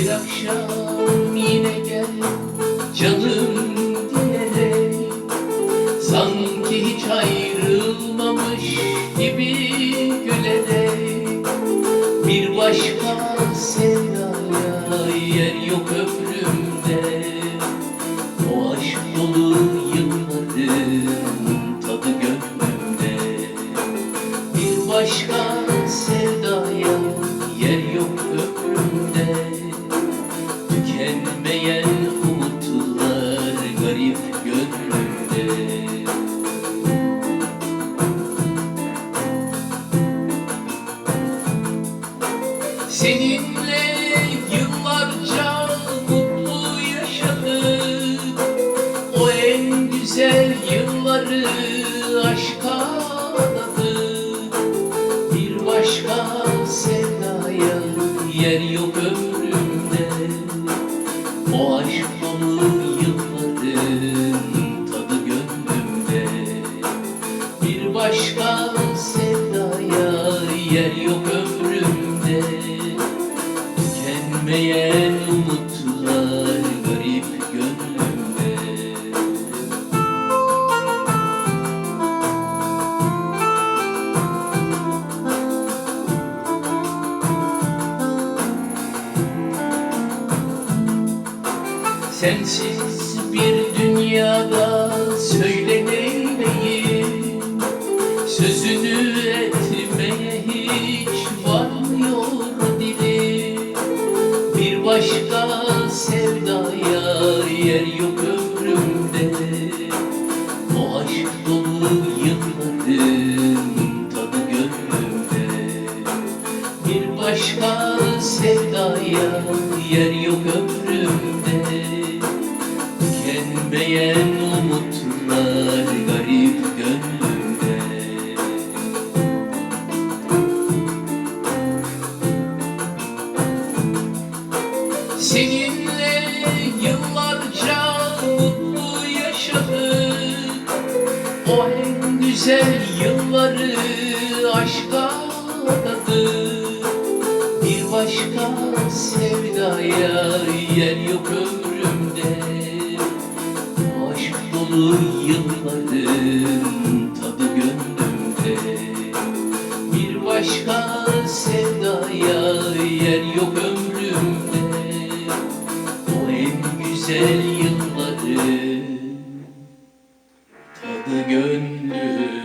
bulacağım yine gel canım diyerek Sanki hiç ayrılmamış gibi gülerek Bir başka sevdaya yer yok ömrümde. O aşk dolu yok ömrümde O aşk dolu yılların tadı gönlümde. Bir başka sevdaya yer yok Sensiz bir dünyada söyle neyleyim Sözünü etmeye hiç varmıyor dilim Bir başka sevdaya yer yok ömrümde. O aşk dolu sevdaya yer yok ömrümde. Tükenmeyen umutlar garip gönlümde. Seninle yıllarca mutlu yaşadık. O en güzel yılları aşka yer yok ömrümde. Aşk dolu yılların tadı gönlümde. Bir başka sevdaya yer yok ömrümde. O en güzel yılları tadı gönlümde